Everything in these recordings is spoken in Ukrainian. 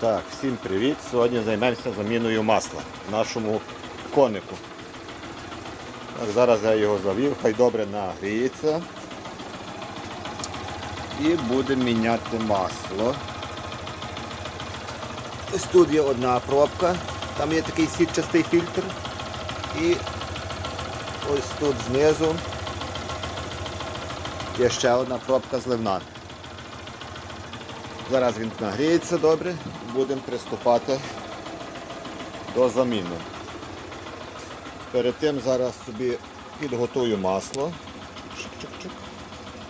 Так, всім привіт! Сьогодні займемося заміною масла нашому конику. Так, зараз я його завів, хай добре нагріється. І будемо міняти масло. Ось тут є одна пробка, там є такий сітчастий фільтр. І ось тут знизу є ще одна пробка зливна. Зараз він нагріється добре, будемо приступати до заміни. Перед тим зараз собі підготую масло.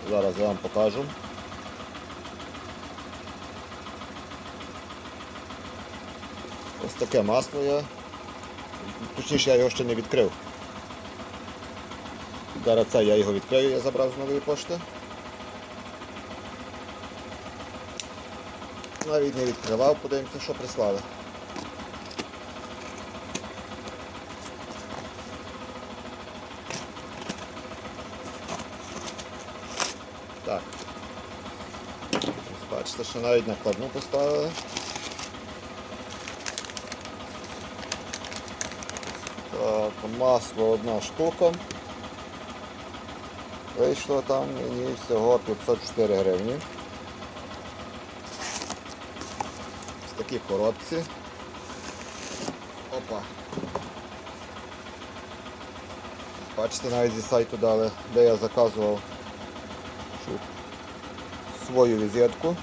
Зараз я вам покажу. Ось таке масло я. Точніше, я його ще не відкрив. Зараз це я його відкрию, я забрав з нової пошти. Навіть не відкривав, подивимося, що прислали. Так. Бачите, що навіть накладну поставили. Так, масло одна штука. Вийшло там мені всього 504 гривні. Ось такі коробці. Опа. Бачите, навіть зі сайту дали, де я заказував свою візитку.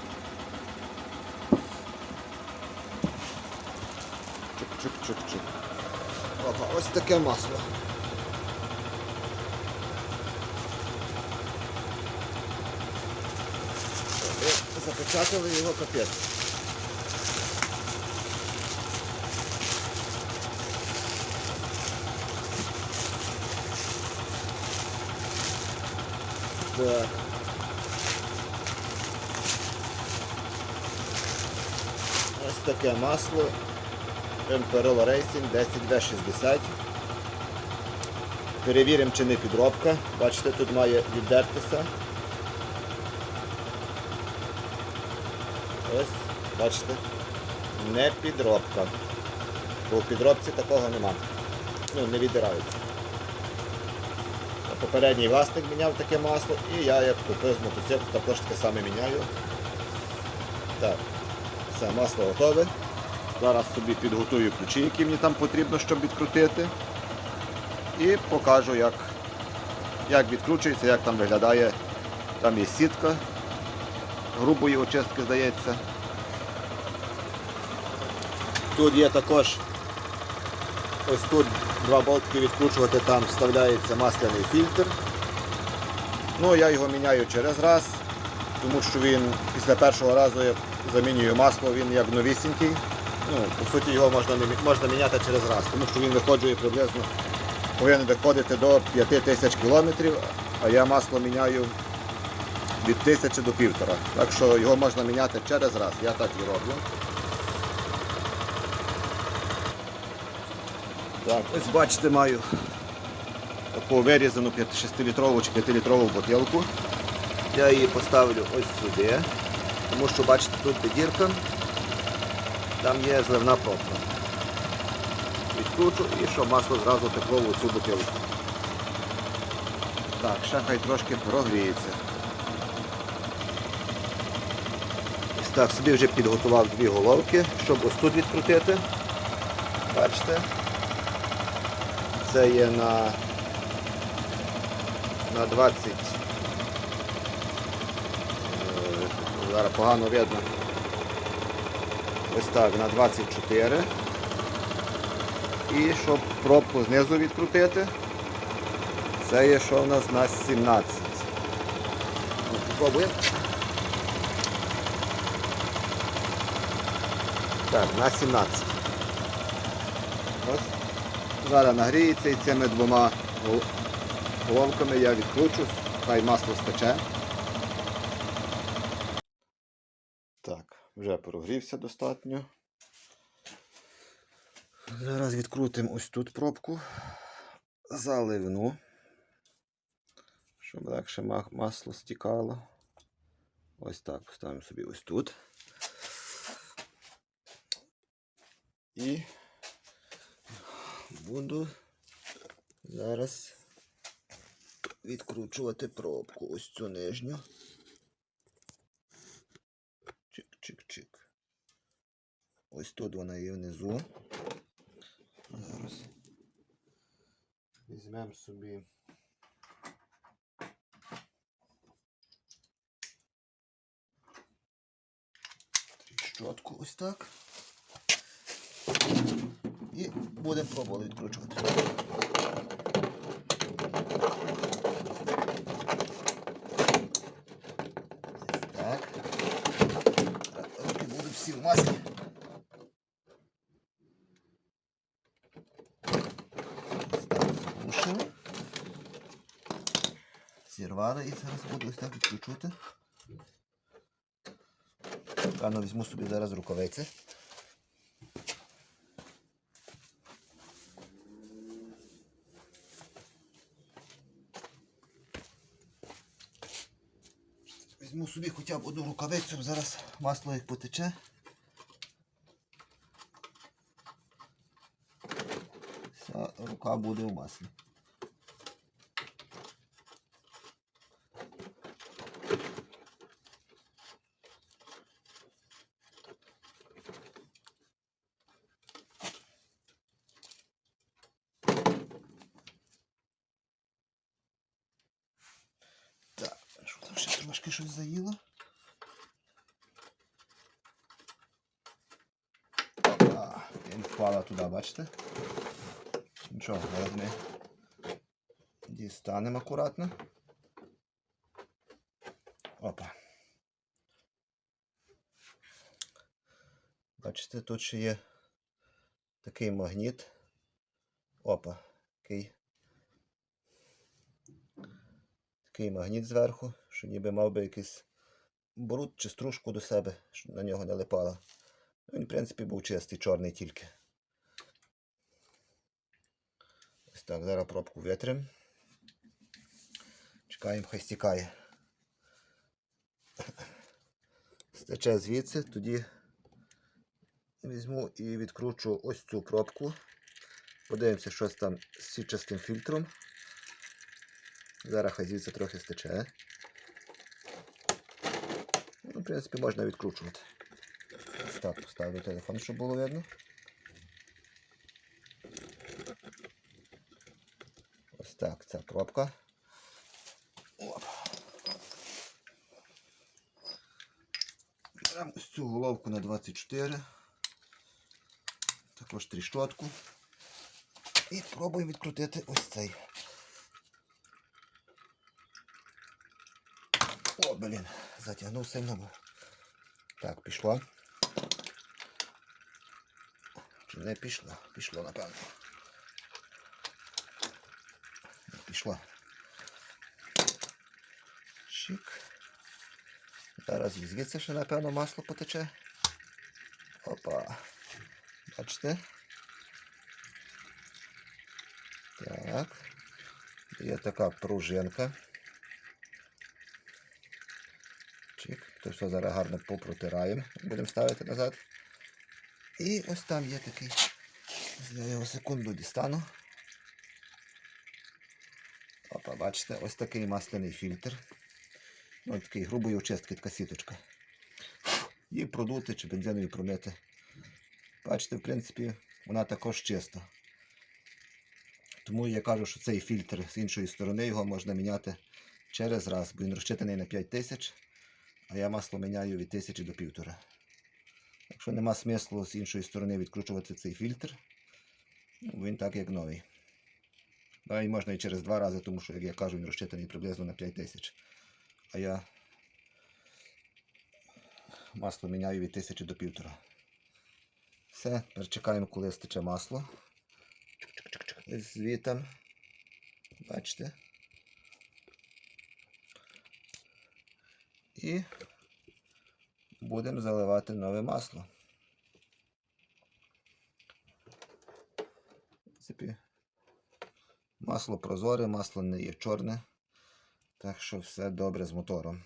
Чик-чик-чик-чик. Опа, ось таке масло. Запечатали його капець. Так. Ось таке масло Emperor Racing 10V60. Перевіримо, чи не підробка. Бачите, тут має віддертися. Ось, бачите, не підробка. Бо в підробці такого нема. Ну, не віддирається. Попередній власник міняв таке масло і я як купив з мотоцикл, також таке саме міняю. Так, все, масло готове. Зараз собі підготую ключі, які мені там потрібно, щоб відкрутити. І покажу, як, як відкручується, як там виглядає. Там є сітка грубої очистки, здається. Тут є також ось тут два болтики відкручувати, там вставляється масляний фільтр. Ну, я його міняю через раз, тому що він після першого разу я замінюю масло, він як новісінький. Ну, по суті, його можна, можна міняти через раз, тому що він виходжує приблизно, повинен виходити до 5 тисяч кілометрів, а я масло міняю від тисячі до півтора. Так що його можна міняти через раз. Я так і роблю. Так, ось бачите, маю таку вирізану 6-літрову чи 5-літрову бутилку. Я її поставлю ось сюди, тому що бачите, тут де дірка, там є зливна пробка. Відкручу і щоб масло зразу текло в цю бутилку. Так, ще хай трошки прогріється. Ось так, собі вже підготував дві головки, щоб ось тут відкрутити. Бачите? Це є на, на 20. е, Зараз погано видно. Ось так, на 24. І щоб пробку знизу відкрутити, це є що в нас на 17. Ну, Попробуємо. Так, на 17. Ось. Зараз нагріється і цими двома гол- головками я відкручу, хай масло стече. Так, вже прогрівся достатньо. Зараз відкрутимо ось тут пробку, заливну, щоб легше масло стікало. Ось так поставимо собі ось тут. І буду зараз відкручувати пробку. Ось цю нижню. Чик-чик-чик. Ось тут вона є внизу. Зараз візьмемо собі. Тріщотку ось так. І будемо пробувати відкручувати. Так. Руки будуть всі в запушили. Зірвали і зараз буду ось так відключувати. Певно, візьму собі зараз рукавиці. Візьму собі хоча б одну рукавицю, зараз масло як потече. Вся рука буде в маслі. Так, що там ще трошки щось заїло? Він впала туди, бачите? Нічого, зараз ми дістанемо акуратно. Опа. Бачите, тут ще є такий магніт. Опа, такий такий магніт зверху, що ніби мав би якийсь бруд чи стружку до себе, щоб на нього не липала. Ну, Він, в принципі, був чистий, чорний тільки. Ось так, зараз пробку витрим. Чекаємо, хай стікає. Стече звідси, тоді візьму і відкручу ось цю пробку. Подивимося, що там з січастим фільтром. Зараз хай звідси трохи стече. Ну, в принципі, можна відкручувати. Так поставлю телефон, щоб було видно. Ось так, ця пробка. Беремо ось цю головку на 24. Також тріщотку. І пробуємо відкрутити ось цей. Блін, затягнув сильно. бо- Так, пішло. Чи не пішло? Пішло, напевно. Пішло. Чик. Зараз і звідси ще, напевно, масло потече. Опа. Бачите? Так. Є така пружинка. Чик. То все зараз гарно попротираємо. Будемо ставити назад. І ось там є такий. Я його секунду дістану. Опа, бачите, ось такий масляний фільтр. Ну, такий грубої очистки, така сіточка. Її продути чи бензинові промити. Бачите, в принципі, вона також чиста. Тому я кажу, що цей фільтр з іншої сторони його можна міняти через раз, бо він розчитаний на 5000, а я масло міняю від 1000 до 1,5. Якщо нема смислу з іншої сторони відкручувати цей фільтр, ну, він так як новий. Да, можна і через два рази, тому що, як я кажу, він розчитаний приблизно на 5000. А я масло міняю від 1000 до 1,5. Все, тепер чекаємо, коли стече масло. Звітом. Бачите? І будемо заливати нове масло. В принципі, масло прозоре, масло не є чорне. Так що все добре з мотором.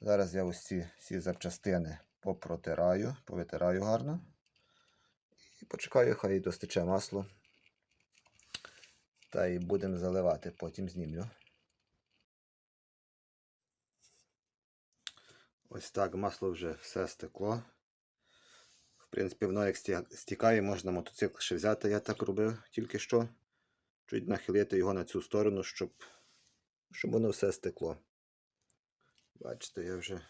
Зараз я ось ці всі запчастини попротираю, повитираю гарно. І почекаю, хай достиче масло. Та й будемо заливати, потім знімлю. Ось так, масло вже все стекло. В принципі, воно як стікає, можна мотоцикл ще взяти, я так робив тільки що. Чуть нахилити його на цю сторону, щоб, щоб воно все стекло. Бачите, я вже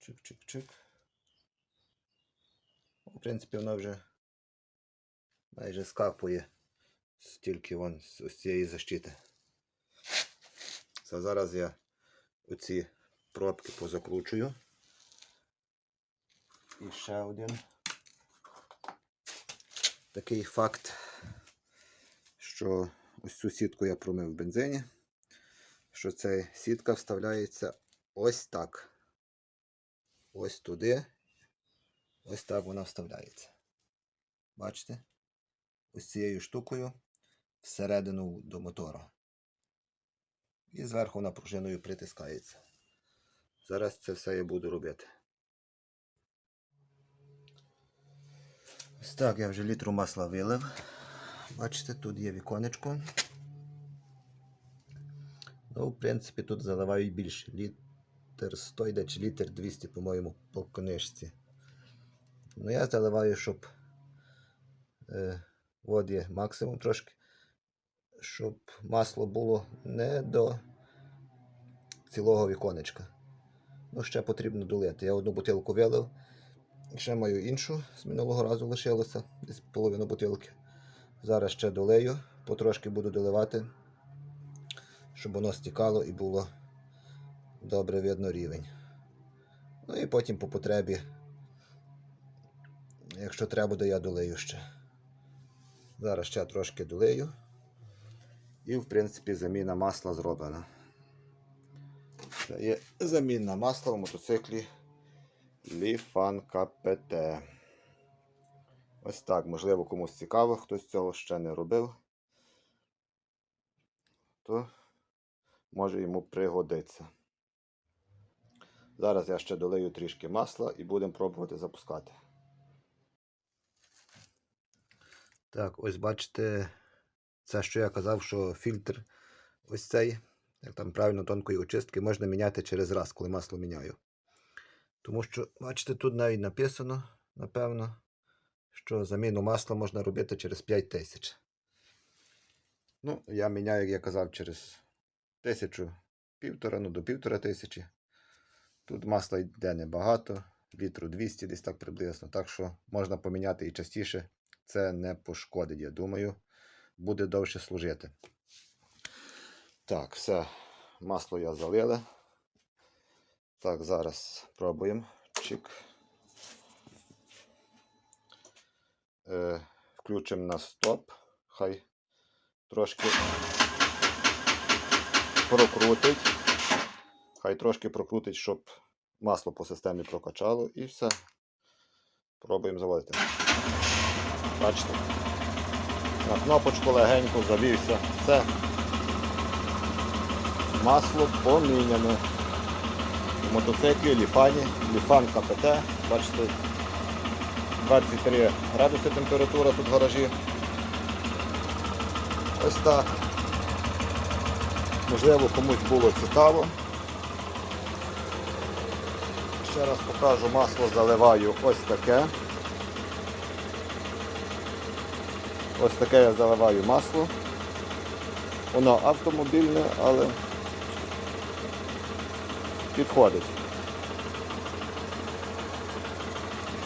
чик-чик-чик. В принципі, воно вже майже скапує стільки вон з ось цієї защити. Це зараз я оці пробки позакручую. І ще один такий факт, що ось цю сітку я промив в бензині, що ця сітка вставляється ось так. Ось туди. Ось так вона вставляється. Бачите? Ось цією штукою всередину до мотора. І зверху вона пружиною притискається. Зараз це все я буду робити. Ось так, я вже літру масла вилив. Бачите, тут є віконечко. Ну, в принципі, тут заливають більше. Літр 100 йде чи літр 200, по-моєму, по книжці. Ну, я заливаю, щоб е, от є максимум трошки, щоб масло було не до цілого віконечка. Ну, ще потрібно долити. Я одну бутилку вилив. Ще маю іншу з минулого разу лишилося, десь половину бутилки. Зараз ще долею, потрошки буду доливати, щоб воно стікало і було добре видно рівень. Ну і потім по потребі, якщо треба буде, я долею ще. Зараз ще трошки долею. І, в принципі, заміна масла зроблена. Це є заміна масла в мотоциклі Ліфан КПТ. Ось так, можливо, комусь цікаво, хтось цього ще не робив, то може йому пригодиться. Зараз я ще долию трішки масла і будемо пробувати запускати. Так, ось бачите, це що я казав, що фільтр ось цей, як там правильно тонкої очистки, можна міняти через раз, коли масло міняю. Тому що, бачите, тут навіть написано, напевно, що заміну масла можна робити через 5 тисяч. Ну, я міняю, як я казав, через тисячу, півтора, ну до півтора тисячі. Тут масла йде небагато, літру 200 десь так приблизно. Так що можна поміняти і частіше. Це не пошкодить, я думаю, буде довше служити. Так, все, масло я залили. Так, зараз пробуємо. Чик. Е, включимо на стоп. Хай трошки прокрутить. Хай трошки прокрутить, щоб масло по системі прокачало і все. Пробуємо заводити. Бачите? На кнопочку легенько завівся. Все. Масло поміняне. У мотоциклі Ліфані, Ліфан КПТ. Бачите, 23 градуси температура тут в гаражі. Ось так. Можливо, комусь було цікаво. Ще раз покажу, масло заливаю ось таке. Ось таке я заливаю масло. Воно автомобільне, але підходить.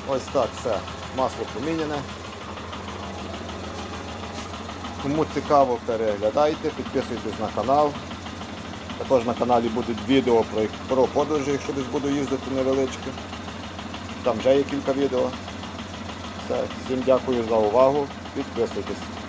Ось так все. Масло поміняне. Кому цікаво, переглядайте, підписуйтесь на канал. Також на каналі будуть відео про, про подорожі, якщо десь буду їздити невеличкі. Там вже є кілька відео. Все, всім дякую за увагу. Підписуйтесь.